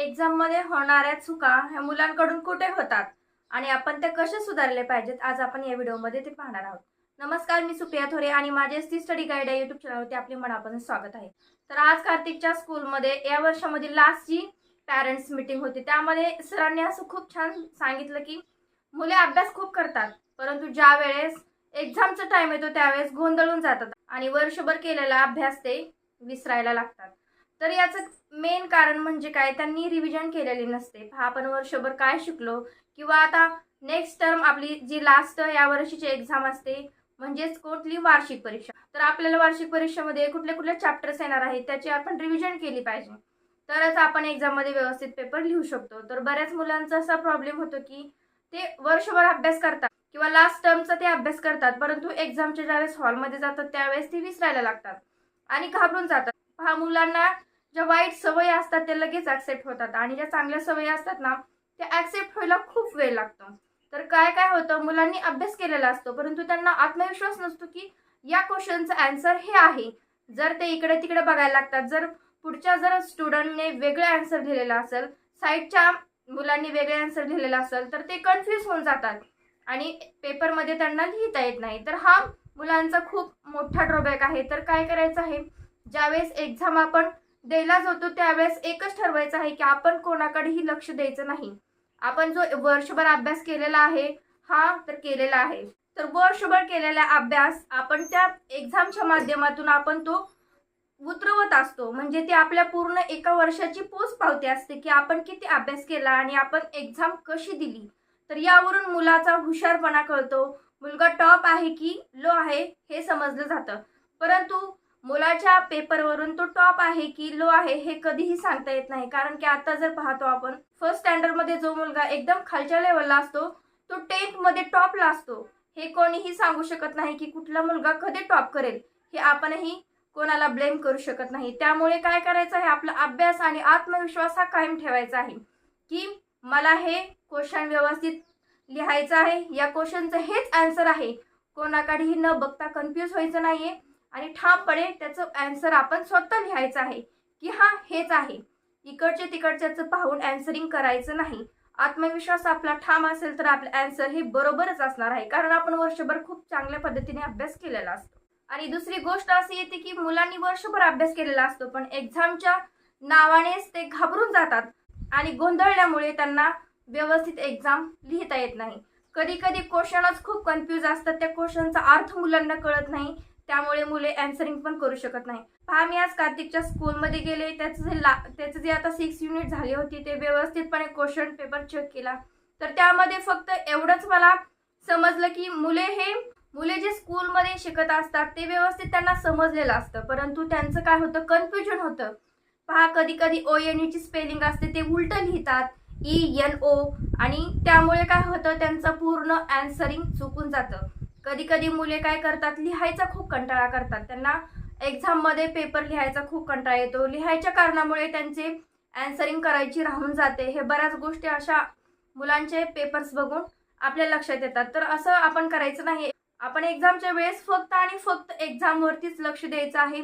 एक्झाममध्ये होणाऱ्या चुका ह्या मुलांकडून कुठे होतात? आणि आपण ते कसे सुधारले पाहिजेत? आज आपण या व्हिडिओमध्ये ते पाहणार आहोत. नमस्कार मी सुप्रिया थोरे आणि माझे एस टी स्टडी गाईड या युट्यूब चॅनलवरती आपले मनापासून स्वागत आहे. तर आज कार्तिकच्या स्कूलमध्ये या वर्षामधील लास्टची पॅरेंट्स मीटिंग होती त्यामध्ये सरांनी असं खूप छान सांगितलं की मुले अभ्यास खूप करतात परंतु ज्या वेळेस एक्झामचा टाइम येतो त्यावेळेस गोंधळून जातात आणि वर्षभर केलेला अभ्यास ते विसरायला लागतात. तर याचं मेन कारण म्हणजे काय? त्यांनी रिव्हिजन केलेली नसते. हा आपण वर्षभर काय शिकलो? किंवा आता नेक्स्ट टर्म आपली जी लास्ट या वर्षीची एक्झाम असते म्हणजेच कुठली वार्षिक परीक्षा? तर आपल्याला वार्षिक परीक्षेमध्ये कुठले कुठले चॅप्टर्स येणार आहेत त्याची आपण रिव्हिजन केली पाहिजे. तरच आपण एक्झाममध्ये व्यवस्थित पेपर लिहू शकतो. तर बऱ्याच मुलांचा असा प्रॉब्लेम होतो की ते वर्षभर अभ्यास करतात किंवा लास्ट टर्मचा ते अभ्यास करतात परंतु एक्झामच्या ज्यावेळेस हॉलमध्ये जातात त्यावेळेस ते विसरायला लागतात आणि घाबरून जातात. हा मुलांना ज्या वाईट सवयी असतात ते लगेच ॲक्सेप्ट होतात. आणि ज्या चांगल्या सवयी असतात ना त्या ॲक्सेप्ट व्हायला खूप वेळ लागतो. तर काय काय होतं? मुलांनी अभ्यास केलेला असतो परंतु त्यांना आत्मविश्वास नसतो की या क्वेश्चनचं अँसर हे आहे. जर ते इकडे तिकडे बघायला लागतात जर पुढच्या जर स्टुडंटने वेगळं अँसर दिलेला असेल साईडच्या मुलांनी वेगळे अँसर दिलेला असेल तर ते कन्फ्यूज होऊन जातात. आणि पेपरमध्ये त्यांना लिहिता येत नाही. तर हा मुलांचा खूप मोठा ड्रॉबॅक आहे. तर काय करायचं आहे? ज्यावेळेस एक्झाम आपण द्यायला जातो त्यावेळेस एकच ठरवायचं आहे की आपण कोणाकडेही लक्ष द्यायचं नाही. आपण जो वर्षभर अभ्यास केलेला आहे हा तर केलेला आहे. तर वर्षभर केलेला अभ्यास आपण त्या एक्झामच्या माध्यमातून आपण तो उतरवत असतो. म्हणजे ती आपल्या पूर्ण एका वर्षाची पोच पावती असते की आपण किती अभ्यास केला आणि आपण एक्झाम कशी दिली. तर यावरून मुलाचा हुशारपणा कळतो. मुलगा टॉप आहे की लो आहे हे समजलं जातं. परंतु मुलाच्या पेपरवरून तो टॉप आहे की लो आहे हे कधीही सांगता येत नाही. कारण की आता जर पाहतो आपण फर्स्ट स्टँडर्डमध्ये जो मुलगा एकदम खालच्या लेवलला असतो तो टेन्थमध्ये टॉपला असतो. हे कोणीही सांगू शकत नाही की कुठला मुलगा कधी टॉप करेल. हे आपणही कोणाला ब्लेम करू शकत नाही. त्यामुळे काय करायचं आहे? आपला अभ्यास आणि आत्मविश्वास हा कायम ठेवायचा आहे. की मला हे क्वेश्चन व्यवस्थित लिहायचं आहे. या क्वेश्चनचं हेच आन्सर आहे. कोणाकडेही न बघता कन्फ्यूज व्हायचं नाहीये. आणि ठामपणे त्याचं ॲन्सर आपण स्वतः लिहायचं आहे. की हा हेच आहे. इकडचे तिकडच्याचं पाहून अँसरिंग करायचं नाही. आत्मविश्वास आपला ठाम असेल तर आपलं अँसर हे बरोबरच असणार आहे. कारण आपण वर्षभर खूप चांगल्या पद्धतीने अभ्यास केलेला असतो. आणि दुसरी गोष्ट अशी येते की मुलांनी वर्षभर अभ्यास केलेला असतो पण एक्झामच्या नावानेच ते घाबरून जातात. आणि गोंधळल्यामुळे त्यांना व्यवस्थित एक्झाम लिहिता येत नाही. कधी कधी क्वेश्चनच खूप कन्फ्यूज असतात. त्या क्वेश्चनचा अर्थ मुलांना कळत नाही. त्यामुळे मुले अँसरिंग पण करू शकत नाही. पहा मी आज कार्तिकच्या स्कूलमध्ये गेले. त्याचं जे ला त्याचं जे आता सिक्स युनिट झाले होते ते व्यवस्थितपणे क्वेश्चन पेपर चेक केला. तर त्यामध्ये फक्त एवढंच मला समजलं की मुले हे मुले जे स्कूलमध्ये शिकत असतात ते व्यवस्थित त्यांना समजलेलं असतं. परंतु त्यांचं काय होतं? कन्फ्युजन होतं. पहा कधी कधी ओ एन ची स्पेलिंग असते ते उलटं लिहितात. ई एन ओ आणि त्यामुळे काय होतं? त्यांचं पूर्ण अँसरिंग चुकून जातं. कधी कधी मुले काय करतात लिहायचा खूप कंटाळा करतात. त्यांना एक्झाममध्ये पेपर लिहायचा खूप कंटाळा येतो. लिहायच्या कारणामुळे त्यांचे अँसरिंग करायची राहून जाते. हे बऱ्याच गोष्टी अशा मुलांचे पेपर्स बघून आपल्या लक्षात येतात. तर असं आपण करायचं नाही. आपण एक्झामच्या वेळेस फक्त आणि फक्त एक्झामवरतीच लक्ष द्यायचं आहे.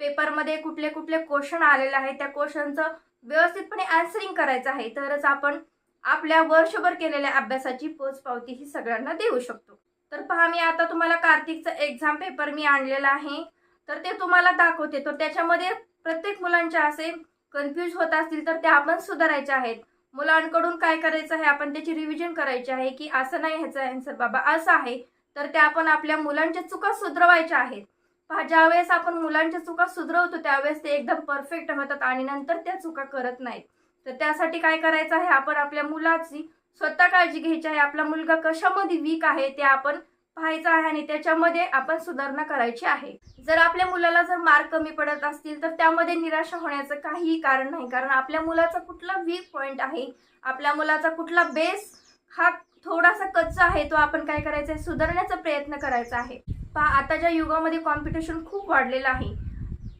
पेपरमध्ये कुठले कुठले क्वेश्चन आलेले आहे त्या क्वेश्चनचं व्यवस्थितपणे अँसरिंग करायचं आहे. तरच आपण आपल्या वर्षभर केलेल्या अभ्यासाची पोचपावती ही सगळ्यांना देऊ शकतो. तर पहा मी आता तुम्हाला कार्तिकचं एक्झाम पेपर मी आणलेला आहे. तर ते तुम्हाला दाखवते. तर त्याच्यामध्ये प्रत्येक मुलांच्या असे कन्फ्यूज होत असतील तर ते आपण सुधारायच्या आहेत. मुलांकडून काय करायचं आहे आपण त्याची रिव्हिजन करायची आहे की असं नाही ह्याचं आन्सर बाबा असं आहे. तर त्या आपण आपल्या मुलांच्या चुका सुधरवायच्या आहेत. पहा ज्यावेळेस आपण मुलांच्या चुका सुधरवतो त्यावेळेस ते एकदम परफेक्ट होतात आणि नंतर त्या चुका करत नाहीत. तर त्यासाठी काय करायचं आहे आपण आपल्या मुलाची स्वतः काळजी घ्यायची आहे. आपला मुलगा कशामध्ये वीक आहे ते आपण पाहायचं आहे आणि त्याच्यामध्ये आपण सुधारणा करायची आहे. जर आपल्या मुलाला जर मार्क कमी पडत असतील तर त्यामध्ये निराशा होण्याचं काहीही कारण नाही. कारण आपल्या मुलाचा कुठला वीक पॉईंट आहे आपल्या मुलाचा कुठला बेस हा थोडासा कच्चा आहे तो आपण काय करायचा आहे? सुधारण्याचा प्रयत्न करायचा आहे. पहा आताच्या युगामध्ये कॉम्पिटिशन खूप वाढलेलं आहे.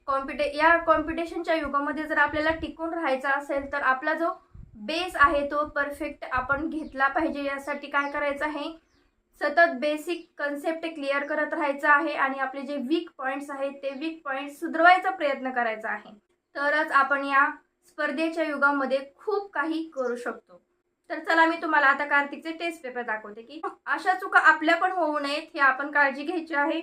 कॉम्पिटे या कॉम्पिटिशनच्या युगामध्ये जर आपल्याला टिकून राहायचा असेल तर आपला जो बेस आहे तो परफेक्ट आपण घेतला पाहिजे. यासाठी काय करायचं आहे? सतत बेसिक कन्सेप्ट क्लिअर करत राहायचं आहे आणि आपले जे वीक पॉईंट्स आहेत ते वीक पॉईंट्स सुधरवायचा प्रयत्न करायचा आहे. तरच आपण या स्पर्धेच्या युगामध्ये खूप काही करू शकतो. तर चला मी तुम्हाला आता कार्तिकचे टेस्ट पेपर दाखवते की अशा चुका आपल्या पण होऊ नयेत हे आपण काळजी घ्यायची आहे.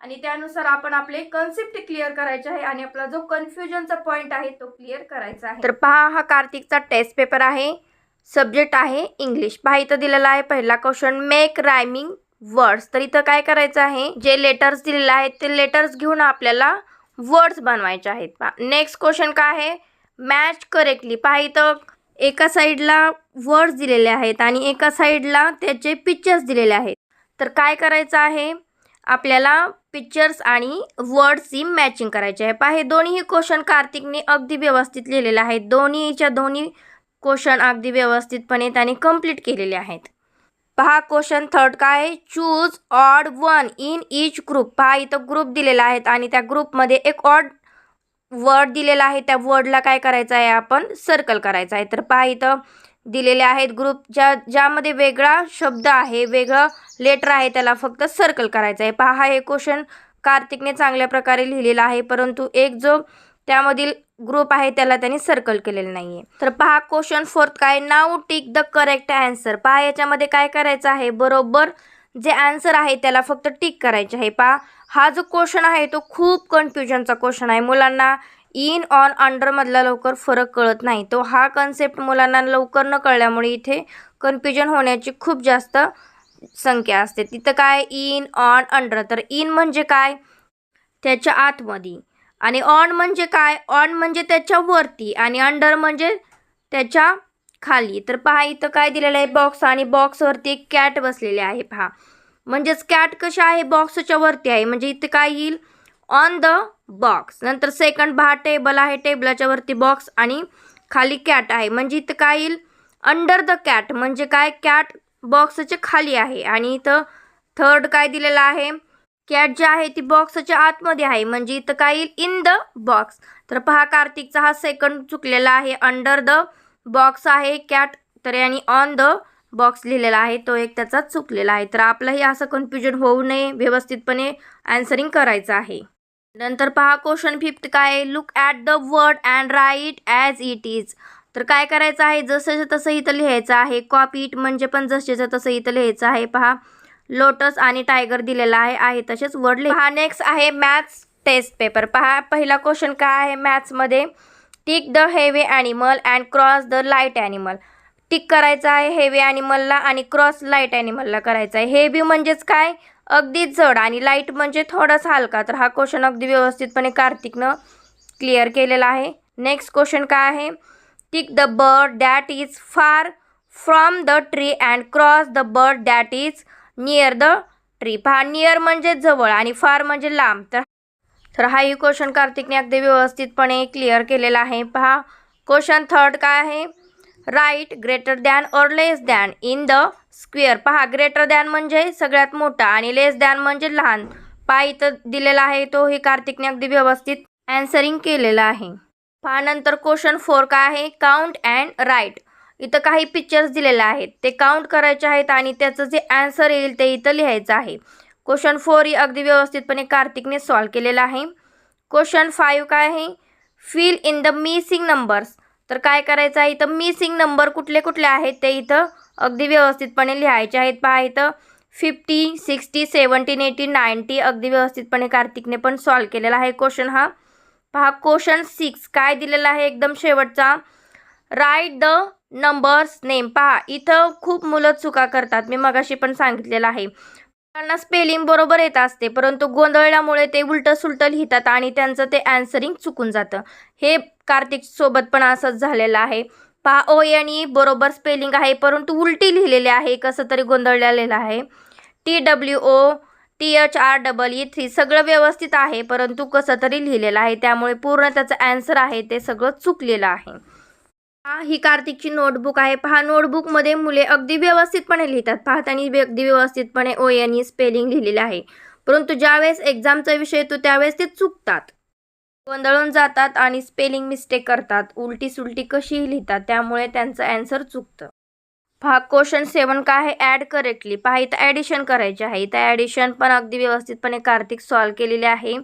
आणि त्यानुसार आपण आपले कन्सेप्ट क्लिअर करायचे आहे आणि आपला जो कन्फ्युजनचा पॉईंट आहे तो क्लिअर करायचा आहे. तर पहा हा कार्तिकचा टेस्ट पेपर आहे. सब्जेक्ट आहे इंग्लिश पहा इथं दिलेला आहे पहिला क्वेश्चन मेक रायमिंग वर्ड्स तर इथं काय करायचं आहे? जे लेटर्स दिलेले आहेत ते लेटर्स घेऊन आपल्याला वर्ड्स बनवायचे आहेत. पहा नेक्स्ट क्वेश्चन काय आहे? मॅच करेक्टली पहा इथं एका साईडला वर्ड्स दिलेले आहेत आणि एका साईडला त्याचे पिक्चर्स दिलेले आहेत. तर काय करायचं आहे? आपल्याला पिक्चर्स आणि वर्डची मॅचिंग करायची आहे पहा हे दोन्हीही क्वेश्चन कार्तिकने अगदी व्यवस्थित लिहिलेले आहेत. दोन्हीच्या दोन्ही क्वेश्चन अगदी व्यवस्थितपणे त्याने कंप्लीट केलेले आहेत. पहा क्वेश्चन थर्ड काय? आहे choose odd one in each group पहा इथं ग्रुप दिलेला आहेत आणि त्या ग्रुपमध्ये एक ऑड वर्ड दिलेला आहे. त्या वर्डला काय करायचं आहे? आपण सर्कल करायचं आहे. तर पहा इथं दिलेले आहेत. ग्रुप ज्या ज्यामध्ये वेगळा शब्द आहे वेगळं लेटर आहे त्याला फक्त सर्कल करायचं आहे. पहा हे क्वेश्चन कार्तिकने चांगल्या प्रकारे लिहिलेला आहे परंतु एक जो त्यामधील ग्रुप आहे त्याला त्यांनी सर्कल केलेलं नाही आहे तर पहा क्वेश्चन फोर्थ काय? Now tick the correct answer पहा याच्यामध्ये काय करायचं आहे? बरोबर जे आन्सर आहे त्याला फक्त टिक करायचे आहे. पहा हा जो क्वेश्चन आहे तो खूप कन्फ्युजनचा क्वेश्चन आहे. मुलांना इन ऑन अंडरमधला लवकर फरक कळत नाही. तो हा कन्सेप्ट मुलांना लवकर न कळल्यामुळे इथे कन्फ्युजन होण्याची खूप जास्त संख्या असते. तिथं काय? In on under. तर इन म्हणजे काय? त्याच्या आतमध्ये. आणि ऑन म्हणजे काय? ऑन म्हणजे त्याच्या वरती आणि अंडर म्हणजे त्याच्याखाली. तर पहा इथं काय दिलेलं आहे? बॉक्स आणि बॉक्सवरती एक कॅट बसलेले आहे पहा. म्हणजेच कॅट कशा आहे? बॉक्सच्या वरती आहे. म्हणजे इथं काय येईल? ऑन द बॉक्स नंतर सेकंड पहा टेबल आहे टेबलाच्या वरती बॉक्स आणि खाली कॅट आहे. म्हणजे इथं काय येईल? अंडर द कॅट म्हणजे काय? कॅट बॉक्सच्या खाली आहे. आणि इथं थर्ड काय दिलेलं आहे? कॅट जी आहे ती बॉक्सच्या आतमध्ये आहे. म्हणजे इथं काय येईल? इन द बॉक्स तर पहा कार्तिकचा हा सेकंड चुकलेला आहे. अंडर द बॉक्स आहे कॅट तर आणि ऑन द बॉक्स लिहिलेला आहे. तो एक त्याचा चुकलेला आहे. तर आपलंही असं कन्फ्युजन होऊ नये. व्यवस्थितपणे आन्सरिंग करायचं आहे. नंतर पहा क्वेश्चन फिफ्थ काय आहे? Look at the word and write as it is तर काय करायचं आहे? जसं तसं इथं लिहायचं आहे. कॉपी इट म्हणजे पण जसेचं तसं इथं लिहायचं आहे. पहा लोटस आणि टायगर दिलेला आहे. आहे तसेच वर्ड लिहा हा नेक्स्ट आहे मॅथ्स टेस्ट पेपर पहा पहिला क्वेश्चन काय आहे मॅथ्समध्ये tick the heavy animal and cross the light animal tick करायचं आहे हेवी ॲनिमलला आणि क्रॉस लाइट ॲनिमलला करायचं आहे. हेवी म्हणजेच काय? अगदी जड आणि लाइट म्हणजे थोडासा हलका. तर हा क्वेश्चन अगदी व्यवस्थितपणे कार्तिकनं क्लिअर केलेला आहे. नेक्स्ट क्वेश्चन काय आहे? Tick the bird that is far from the tree and cross the bird that is near the tree पहा नियर म्हणजे जवळ आणि फार म्हणजे लांब. तर तर हाही क्वेश्चन कार्तिकने अगदी व्यवस्थितपणे क्लिअर केलेला आहे. पहा क्वेश्चन थर्ड काय आहे? Write greater than or less than in the square. पहा ग्रेटर दॅन म्हणजे सगळ्यात मोठा आणि लेस दॅन म्हणजे लहान. पाय इथं दिलेला आहे तो ही कार्तिकने अगदी व्यवस्थित ॲन्सरिंग केलेला आहे. पहा नंतर क्वेश्चन फोर काय आहे? काउंट अँड राईट इथं काही पिक्चर्स दिलेले आहेत. ते काउंट करायचे आहेत आणि त्याचं जे ॲन्सर येईल ते इथं लिहायचं आहे. क्वेश्चन फोर ही अगदी व्यवस्थितपणे कार्तिकने सॉल्व केलेला आहे. क्वेश्चन फाईव्ह काय आहे? Fill in the missing numbers तर काय करायचं आहे? इथं मिसिंग नंबर कुठले कुठले आहेत ते इथं अगदी व्यवस्थितपणे लिहायचे आहेत. पहा इथं fifty sixty seventeen eighty ninety अगदी व्यवस्थितपणे कार्तिकने पण सॉल्व केलेला आहे क्वेश्चन हा. पहा क्वेश्चन सिक्स काय दिलेला आहे एकदम शेवटचा? राईट द नंबर्स नेम पहा इथं खूप मुलं चुका करतात. मी मगाशी पण सांगितलेलं आहे. त्यांना स्पेलिंग बरोबर येत असते परंतु गोंधळल्यामुळे ते उलटं सुलटं लिहितात आणि त्यांचं ते अँसरिंग चुकून जातं. हे कार्तिक सोबत पण असंच झालेलं आहे. पहा ओ एन ई बरोबर स्पेलिंग आहे परंतु उलटी लिहिलेली आहे कसं तरी गोंधळलेलं आहे. T W O T H R double E three सगळं व्यवस्थित आहे परंतु कसं तरी लिहिलेलं आहे त्यामुळे पूर्ण त्याचं ॲन्सर आहे ते सगळं चुकलेलं आहे. हा ही कार्तिकची नोटबुक आहे. पहा नोटबुकमध्ये मुले अगदी व्यवस्थितपणे लिहितात. पहा त्यांनी अगदी व्यवस्थितपणे ओ एन ई स्पेलिंग लिहिलेलं आहे. परंतु ज्यावेळेस एक्झामचा विषय येतो त्यावेळेस ते चुकतात. गोंधळून जातात आणि स्पेलिंग मिस्टेक करतात. उलटी सुलटी कशीही लिहितात? त्यामुळे त्यांचं ॲन्सर चुकतं. हा क्वेश्चन सेवन काय आहे? ॲड करेक्टली पहा इथं ॲडिशन करायचे आहे. इथं ॲडिशन पण अगदी व्यवस्थितपणे कार्तिक सॉल्व केलेले आहे.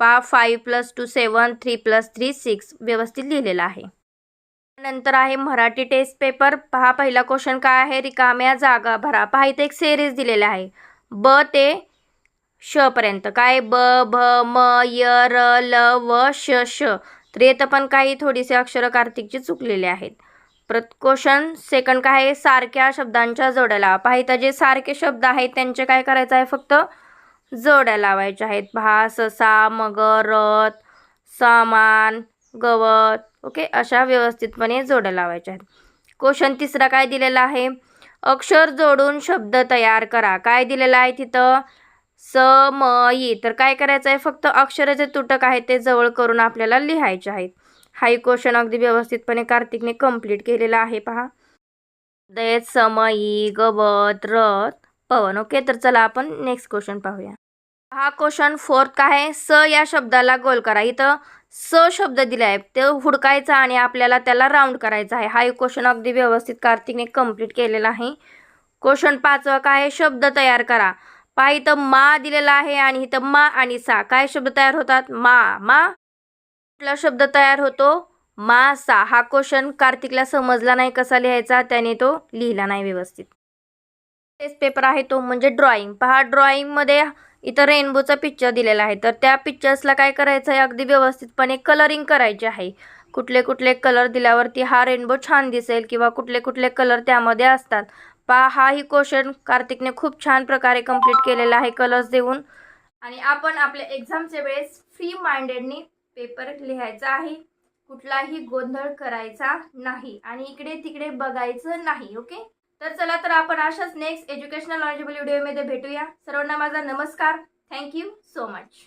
पहा five plus two seven three plus three six व्यवस्थित लिहिलेलं आहे. नंतर आहे मराठी टेस्ट पेपर पहा पहिला क्वेश्चन काय आहे? रिकाम्या जागा भरा. पहा इथे एक सिरीज दिलेला आहे. ब ते श पर्यंत. काय? ब भ म य र ल व श श. तर येतं पण काही थोडीसे अक्षरं कार्तिकची चुकलेले आहेत. परत क्वेश्चन सेकंड काय आहे? सारख्या शब्दांच्या जोड्या लावा. पहा जे सारखे शब्द आहेत त्यांचे काय करायचं आहे फक्त? जोड्या लावायच्या आहेत. भा ससा मगर रथ सामान गवत. ओके? अशा व्यवस्थितपणे जोड्या लावायच्या आहेत. क्वेश्चन तिसरा काय दिलेला आहे? अक्षर जोडून शब्द तयार करा. काय दिलेलं आहे तिथं? स म ई तर काय करायचं आहे? फक्त अक्षर जे तुटक आहेत ते जवळ करून आपल्याला लिहायचे आहेत. हा क्वेश्चन अगदी व्यवस्थितपणे कार्तिकने कंप्लीट केलेला आहे पहा. दयत समयी गवत रथ पवन. ओके तर चला आपण नेक्स्ट क्वेश्चन पाहूया. हा क्वेश्चन फोर्थ काय आहे? स या शब्दाला गोल करा. इथं स शब्द दिला आहे ते हुडकायचा आणि आपल्याला त्याला राऊंड करायचा आहे. हा एक क्वेश्चन अगदी व्यवस्थित कार्तिकने कंप्लीट केलेला आहे. क्वेश्चन पाचवा काय आहे? शब्द तयार करा. पहा इथं मा दिलेला आहे आणि इथं मा आणि सा. काय शब्द तयार होतात? मा. मा कुठला शब्द तयार होतो? मा सा. हा क्वेश्चन कार्तिकला समजला नाही कसा लिहायचा? त्याने तो लिहिला नाही व्यवस्थित. टेस्ट पेपर आहे तो म्हणजे ड्रॉइंग पहा ड्रॉइंगमध्ये इथं रेनबोचा पिक्चर दिलेला आहे. तर त्या पिक्चर्सला काय करायचं? आहे अगदी व्यवस्थितपणे कलरिंग करायचे आहे. कुठले कुठले कलर दिल्यावरती हा रेनबो छान दिसेल किंवा कुठले कुठले कलर त्यामध्ये असतात. पहा हा ही क्वेश्चन कार्तिकने खूप छान प्रकारे कंप्लीट केलेला आहे कलर्स देऊन. आणि आपण आपल्या एक्झामच्या वेळेस फ्री माइंडेडनी पेपर लिहायचा आहे. कुठलाही गोंधळ करायचा नाही. आणि इकडे तिकडे बघायचं नाही ओके तर चला तर आपण अशाच नेक्स्ट एज्युकेशनल नॉलेजेबल व्हिडिओमध्ये भेटूया. सर्वांना माझा नमस्कार. Thank you so much